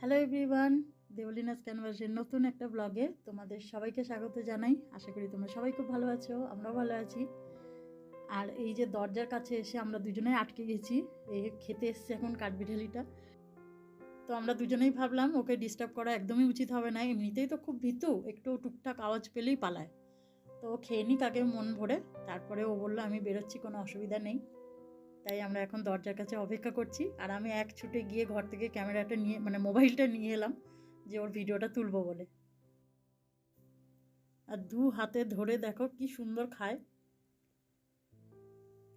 Hello everyone দেবলিনাস ক্যানভাসের নতুন একটা ব্লগে তোমাদের সবাইকে স্বাগত জানাই। আশা করি তোমরা সবাই খুব ভালো আছো, আমরাও ভালো আছি। আর এই যে দরজার কাছে এসে আমরা দুজনে আটকে গেছি, এই খেতে এসছে এখন কাঠবিড়ালিটা। তো আমরা দুজনেই ভাবলাম, ওকে ডিস্টার্ব করা একদমই উচিত হবে না, এমনিতেই তো খুব ভীতু, একটু টুকটাক আওয়াজ পেলেই পালায়। তো খেয়ে নিক আগে মন ভরে, তারপরে ও বলল, আমি বেরোচ্ছি, কোনো অসুবিধা নেই। তাই আমরা এখন দরজার কাছে অপেক্ষা করছি। আর আমি এক ছুটে গিয়ে ঘর থেকে ক্যামেরাটা নিয়ে মানে মোবাইলটা নিয়ে এলাম যে ওর ভিডিওটা তুলবো বলে। আর দু হাতে ধরে দেখো কি সুন্দর খায়।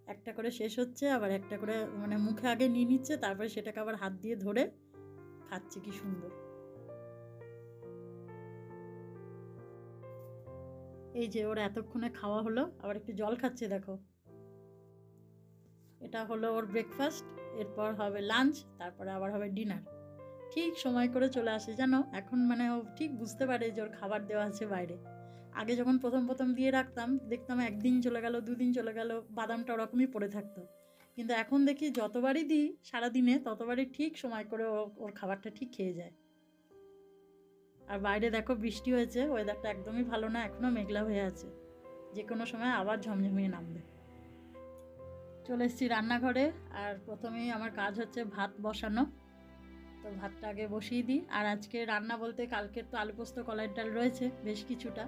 একটা করে শেষ হচ্ছে, আবার একটা করে মানে মুখে আগে নিয়ে নিচ্ছে, তারপরে সেটাকে আবার হাত দিয়ে ধরে খাচ্ছে কি সুন্দর। এই যে ওর এতক্ষণে খাওয়া হলো, আবার একটু জল খাচ্ছে দেখো। এটা হলো ওর ব্রেকফাস্ট এরপর হবে লাঞ্চ তারপরে আবার হবে ডিনার ঠিক সময় করে চলে আসে, জানো? এখন মানে ও ঠিক বুঝতে পারে যে ওর খাবার দেওয়া আছে বাইরে। আগে যখন প্রথম প্রথম দিয়ে রাখতাম, দেখতাম একদিন চলে গেল, দুদিন চলে গেল, বাদামটা ওরকমই পড়ে থাকতো। কিন্তু এখন দেখি যতবারই দিই সারাদিনে, ততবারই ঠিক সময় করে ও, ওর খাবারটা ঠিক খেয়ে যায়। আর বাইরে দেখো বৃষ্টি হয়েছে ওয়েদারটা একদমই ভালো না এখনও মেঘলা হয়ে আছে। যে কোনো সময় আবার ঝমঝমিয়ে নামবে। চলে এসেছি রান্নাঘরে, আর প্রথমেই আমার কাজ হচ্ছে ভাত বসানো। তো ভাতটা আগে বসিয়ে দিই। আর আজকে রান্না বলতে কালকের তো আলু পোস্ত, কলাইয়ের ডাল রয়েছে, বেশ কিছুটা।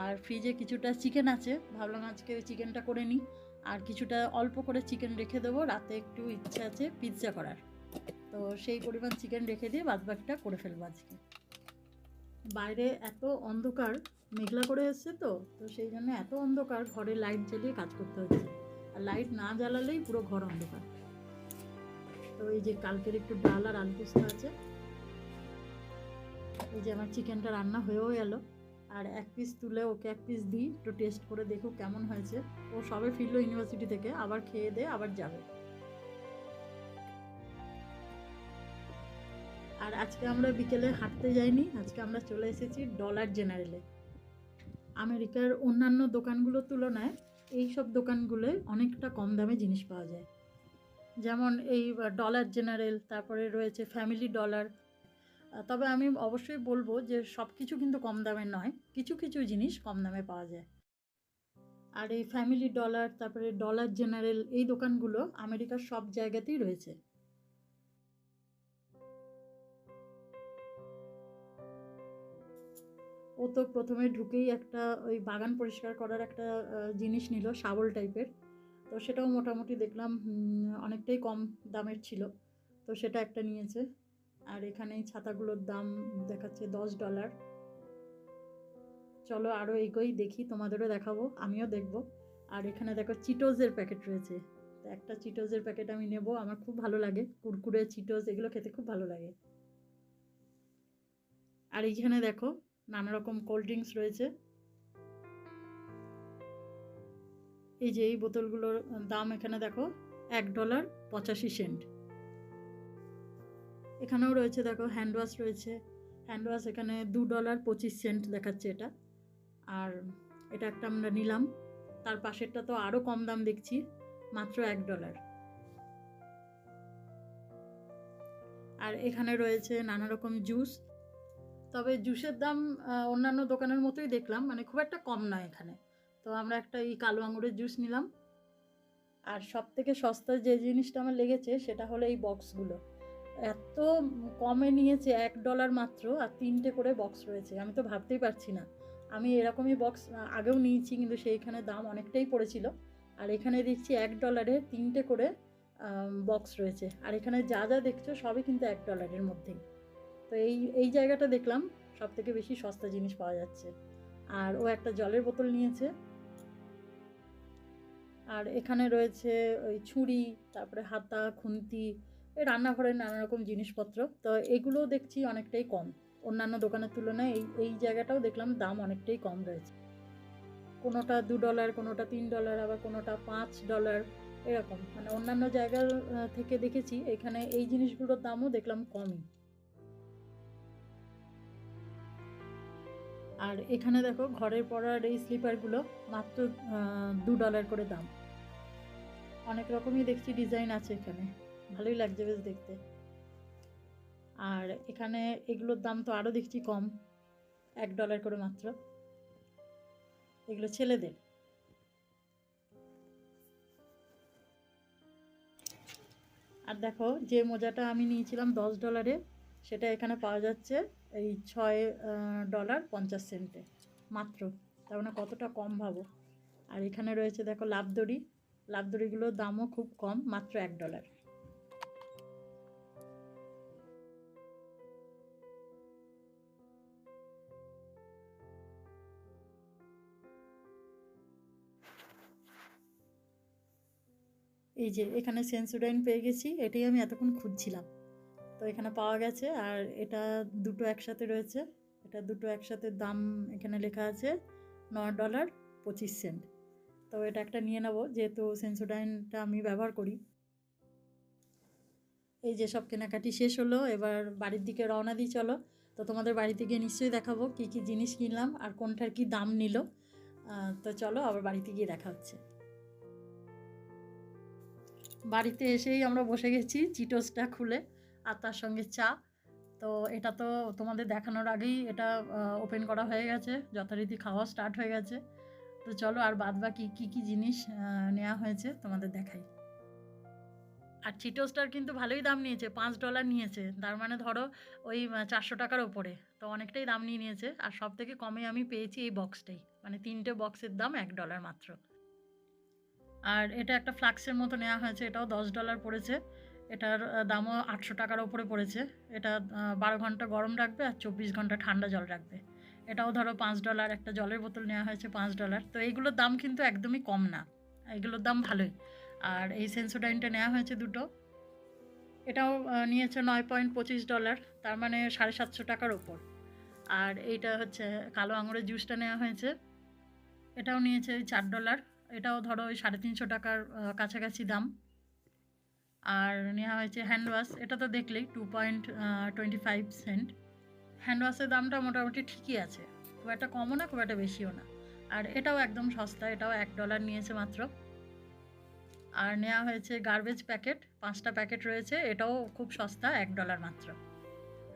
আর ফ্রিজে কিছুটা চিকেন আছে, ভাবলাম আজকে চিকেনটা করে নিই। আর কিছুটা অল্প করে চিকেন রেখে দেবো, রাতে একটু ইচ্ছে আছে পিৎজা করার। তো সেই পরিমাণ চিকেন রেখে দিয়ে বাদবাকিটা করে ফেলব আজকে। বাইরে এত অন্ধকার, মেঘলা করে এসছে তো তো সেই জন্য এত অন্ধকার, ঘরে লাইট জ্বালিয়ে কাজ করতে হচ্ছে। লাইট না জ্বালালেই পুরো ঘর অন্ধকার। তো এই যে কালকের একটু ডাল আর আলু পোস্ত আছে। এই যে আমার চিকেনটা রান্না হয়েও গেল আর এক পিস তুলে ওকে এক পিস দিই, একটু টেস্ট করে দেখুক কেমন হয়েছে। ও সবে ফিরলো ইউনিভার্সিটি থেকে, আবার খেয়ে দিয়ে আবার যাবে। আর আজকে আমরা বিকেলে হাঁটতে যাইনি, আজকে আমরা চলে এসেছি ডলার জেনারেলে আমেরিকার অন্যান্য দোকানগুলোর তুলনায় এই সব দোকানগুলোয় অনেকটা কম দামে জিনিস পাওয়া যায়। যেমন এই ডলার জেনারেল তারপরে রয়েছে ফ্যামিলি ডলার তবে আমি অবশ্যই বলব যে সব কিছু কিন্তু কম দামে নয়, কিছু কিছু জিনিস কম দামে পাওয়া যায়। আর এই ফ্যামিলি ডলার তারপরে ডলার জেনারেল এই দোকানগুলো আমেরিকার সব জায়গাতেই রয়েছে। ও তো প্রথমে ঢুকেই একটা ওই বাগান পরিষ্কার করার একটা জিনিস নিল, শাবল টাইপের। তো সেটাও মোটামুটি দেখলাম অনেকটাই কম দামের ছিল। তো সেটা একটা নিয়েছে। আর এখানে ছাতাগুলোর দাম দেখাচ্ছে দশ ডলার। চলো আরও এগোই, দেখি তোমাদেরও দেখাবো, আমিও দেখব। আর এখানে দেখো চিটোজের প্যাকেট রয়েছে। তো একটা চিটোজের প্যাকেট আমি নেব, আমার খুব ভালো লাগে। কুরকুরে, চিটোজ, এগুলো খেতে খুব ভালো লাগে। আর এইখানে দেখো নানা রকম কোল্ড ড্রিঙ্কস রয়েছে। এই যে এই বোতলগুলোর দাম এখানে দেখো, এক ডলার পঁচাশি সেন্ট এখানেও রয়েছে দেখো হ্যান্ড ওয়াশ রয়েছে। হ্যান্ড ওয়াশ এখানে দু ডলার পঁচিশ সেন্ট দেখাচ্ছে এটা। আর এটা একটা আমরা নিলাম। তার পাশেরটা তো আরও কম দাম দেখছি, মাত্র এক ডলার আর এখানে রয়েছে নানা রকম জুস তবে জুসের দাম অন্যান্য দোকানের মতোই দেখলাম মানে খুব একটা কম নয় এখানে। তো আমরা একটা এই কালো আঙুরের জুস নিলাম। আর সব থেকে সস্তা যে জিনিসটা আমার লেগেছে, সেটা হলো এই বক্সগুলো। এত কমে নিয়েছে, এক ডলার মাত্র, আর তিনটে করে বক্স রয়েছে। আমি তো ভাবতেই পারছি না। আমি এরকমই বক্স আগেও নিয়েছি, কিন্তু সেইখানে দাম অনেকটাই পড়েছিল। আর এখানে দেখছি এক ডলারে তিনটে করে বক্স রয়েছে। আর এখানে যা যা দেখছ, সবই কিন্তু এক ডলারের মধ্যেই। তো এই এই জায়গাটা দেখলাম সব থেকে বেশি সস্তা জিনিস পাওয়া যাচ্ছে। আর ও একটা জলের বোতল নিয়েছে। আর এখানে রয়েছে ওই ছুরি, তারপরে হাতা, খুন্তি, এই রান্নাঘরের নানা রকম জিনিসপত্র। তো এগুলোও দেখছি অনেকটাই কম। অন্যান্য দোকানের তুলনায় এই এই জায়গাটাও দেখলাম দাম অনেকটাই কম রয়েছে। কোনোটা দু ডলার, কোনোটা তিন ডলার, আবার কোনোটা পাঁচ ডলার, এরকম। মানে অন্যান্য জায়গার থেকে দেখেছি, এখানে এই জিনিসগুলোর দামও দেখলাম কমই। আর এখানে দেখো ঘরের পড়ার এই স্লিপারগুলো মাত্র দু ডলার করে দাম। অনেক রকমই দেখছি ডিজাইন আছে এখানে। ভালোই লাগছে বেশ দেখতে। আর এখানে এগুলোর দাম তো আরও দেখছি কম, এক ডলার করে মাত্র। এগুলো ছেলেদের। আর দেখো যে মোজাটা আমি নিয়েছিলাম দশ ডলারে সেটা এখানে পাওয়া যাচ্ছে এই ছয় ডলার পঞ্চাশ সেন্টে মাত্র। তার মানে কতটা কম ভাবো। আর এখানে রয়েছে দেখো লাভদড়ি। লাভদড়িগুলোর দামও খুব কম, মাত্র এক ডলার এই যে এখানে সেন্সোডাইন পেয়ে গেছি, এটাই আমি এতক্ষণ খুঁজছিলাম। তো এখানে পাওয়া গেছে। আর এটা দুটো একসাথে রয়েছে। এটা দুটো একসাথে দাম এখানে লেখা আছে ন ডলার পঁচিশ সেন্ট। তো এটা একটা নিয়ে নেব, যেহেতু সেন্সোডাইনটা আমি ব্যবহার করি। এই যে সব কেনাকাটি শেষ হলো, এবার বাড়ির দিকে রওনা দিই, চলো। তো তোমাদের বাড়িতে গিয়ে নিশ্চয়ই দেখাবো কী কী জিনিস কিনলাম আর কোনটার কি দাম নিল। তো চলো আবার বাড়িতে গিয়ে দেখা হচ্ছে। বাড়িতে এসেই আমরা বসে গেছি চিটোসটা খুলে। আর তার সঙ্গে চা। তো এটা তো তোমাদের দেখানোর আগেই এটা ওপেন করা হয়ে গেছে। যথারীতি খাওয়া স্টার্ট হয়ে গেছে। তো চলো আর বাদ বাকি কী কী জিনিস নেওয়া হয়েছে তোমাদের দেখাই। আর চিটোসটার কিন্তু ভালোই দাম নিয়েছে, পাঁচ ডলার নিয়েছে। তার মানে ধরো ওই চারশো টাকার ওপরে। তো অনেকটাই দাম নিয়ে নিয়েছে। আর সব থেকে কমে আমি পেয়েছি এই বক্সটাই মানে তিনটে বক্সের দাম এক ডলার মাত্র। আর এটা একটা ফ্লাক্সের মতো নেওয়া হয়েছে। এটাও দশ ডলার পড়েছে। এটার দামও আটশো টাকার ওপরে পড়েছে। এটা বারো ঘণ্টা গরম রাখবে আর চব্বিশ ঘণ্টা ঠান্ডা জল রাখবে। এটাও ধরো পাঁচ ডলার, একটা জলের বোতল নেওয়া হয়েছে পাঁচ ডলার। তো এইগুলোর দাম কিন্তু একদমই কম না। এগুলোর দাম ভালোই। আর এই সেন্সোডাইনটা নেওয়া হয়েছে দুটো। এটাও নিয়েছে নয় পয়েন্ট পঁচিশ ডলার, তার মানে সাড়ে সাতশো টাকার ওপর। আর এইটা হচ্ছে কালো আঙুরের জুসটা নেওয়া হয়েছে। এটাও নিয়েছে চার ডলার। এটাও ধরো ওই সাড়ে তিনশো টাকার কাছাকাছি দাম। আর নেওয়া হয়েছে হ্যান্ড ওয়াশ এটা তো দেখলেই two point twenty five cent hand ওয়াশের দামটা মোটামুটি ঠিকই আছে, খুব একটা কমও না, খুব একটা বেশিও না। আর এটাও একদম সস্তা, এটাও এক ডলার নিয়েছে মাত্র। আর নেওয়া হয়েছে গার্বেজ প্যাকেট পাঁচটা প্যাকেট রয়েছে, এটাও খুব সস্তা, এক ডলার মাত্র।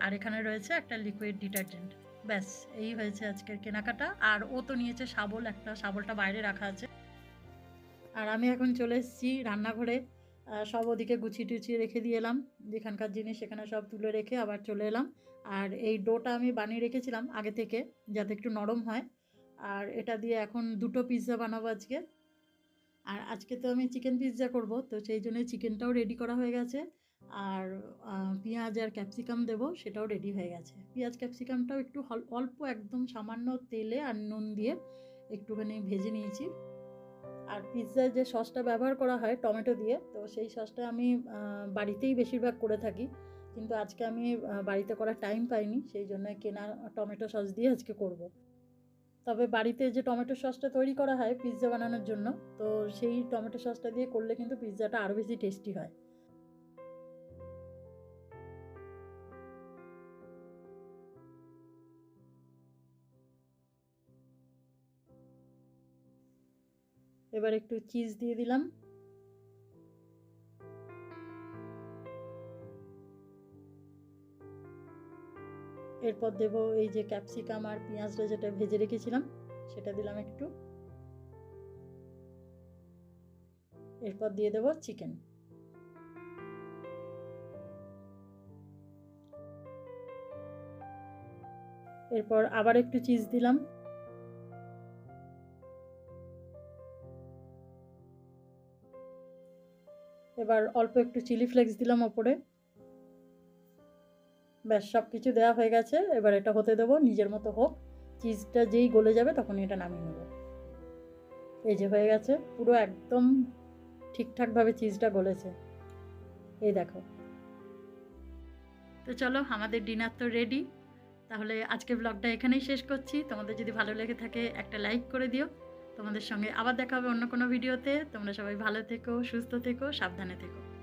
আর এখানে রয়েছে একটা লিকুইড ডিটারজেন্ট ব্যাস, এই হয়েছে আজকের কেনাকাটা। আর ও তো নিয়েছে শাবল, একটা শাবলটা বাইরে রাখা আছে। আর আমি এখন চলে এসেছি রান্নাঘরে। সব ওদিকে গুছিয়ে টুচিয়ে রেখে দিয়ে এলাম। যেখানকার জিনিস সেখানে সব তুলে রেখে আবার চলে এলাম। আর এই ডোটা আমি বানিয়ে রেখেছিলাম আগে থেকে, যাতে একটু নরম হয়। আর এটা দিয়ে এখন দুটো পিৎজা বানাবো আজকে। আর আজকে তো আমি চিকেন পিৎজা করব, তো সেই জন্য চিকেনটাও রেডি করা হয়ে গেছে। আর পেঁয়াজ আর ক্যাপসিকাম দেব, সেটাও রেডি হয়ে গেছে। পেঁয়াজ ক্যাপসিকামটাও একটু অল্প একদম সামান্য তেলে আর নুন দিয়ে একটুখানি ভেজে নিয়েছি। আর পিৎজার যে সসটা ব্যবহার করা হয় টমেটো দিয়ে, তো সেই সসটা আমি বাড়িতেই বেশিরভাগ করে থাকি কিন্তু আজকে আমি বাড়িতে করার টাইম পাইনি, সেই জন্য কেনা টমেটো সস দিয়ে আজকে করব। তবে বাড়িতে যে টমেটো সসটা তৈরি করা হয় পিৎজা বানানোর জন্য, তো সেই টমেটো সসটা দিয়ে করলে কিন্তু পিৎজাটা আরও বেশি টেস্টি হয় এবার একটু চিজ দিয়ে দিলাম। এরপর দেবো এই যে ক্যাপসিকাম আর পেঁয়াজটা যেটা ভেজে রেখেছিলাম, সেটা দিলাম একটু। এরপর দিয়ে দেবো চিকেন। এরপর আবার একটু চিজ দিলাম। এবার অল্প একটু চিলি ফ্লেক্স দিলাম ওপরে। ব্যাস সব কিছু দেওয়া হয়ে গেছে। এবার এটা হতে দেবো, নিজের মতো হোক। চিজটা যেই গলে যাবে তখন এটা নামিয়ে নেব। এই যে হয়ে গেছে, পুরো একদম ঠিকঠাকভাবে চিজটা গলেছে। এই দেখো। তো চলো, আমাদের ডিনার তো রেডি। তাহলে আজকে ব্লগটা এখানেই শেষ করছি। তোমাদের যদি ভালো লেগে থাকে, একটা লাইক করে দিও। তোমাদের সঙ্গে আবার দেখা হবে অন্য কোনো ভিডিওতে। তোমরা সবাই ভালো থেকো, সুস্থ থেকো, সাবধানে থেকো।